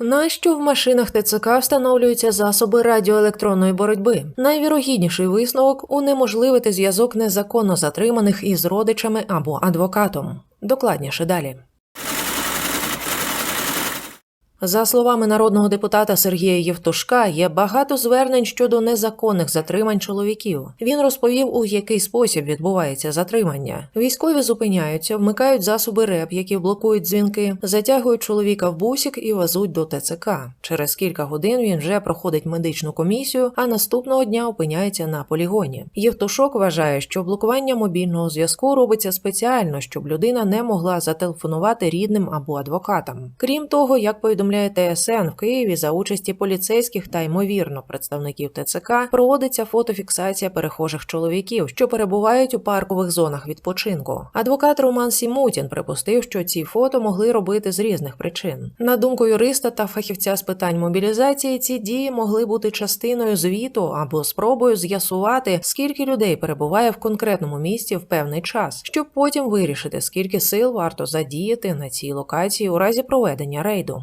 Нащо в машинах ТЦК встановлюються засоби радіоелектронної боротьби? Найвірогідніший висновок унеможливити зв'язок незаконно затриманих із родичами або адвокатом. Докладніше далі. За словами народного депутата Сергія Євтушка, є багато звернень щодо незаконних затримань чоловіків. Він розповів, у який спосіб відбувається затримання. Військові зупиняються, вмикають засоби РЕП, які блокують дзвінки, затягують чоловіка в бусік і везуть до ТЦК. Через кілька годин він вже проходить медичну комісію, а наступного дня опиняється на полігоні. Євтушок вважає, що блокування мобільного зв'язку робиться спеціально, щоб людина не могла зателефонувати рідним або адвокатам. Крім того, як повідомляє ТСН в Києві за участі поліцейських та ймовірно представників ТЦК проводиться фотофіксація перехожих чоловіків, що перебувають у паркових зонах відпочинку. Адвокат Роман Сімутін припустив, що ці фото могли робити з різних причин. На думку юриста та фахівця з питань мобілізації, ці дії могли бути частиною звіту або спробою з'ясувати, скільки людей перебуває в конкретному місці в певний час, щоб потім вирішити, скільки сил варто задіяти на цій локації у разі проведення рейду.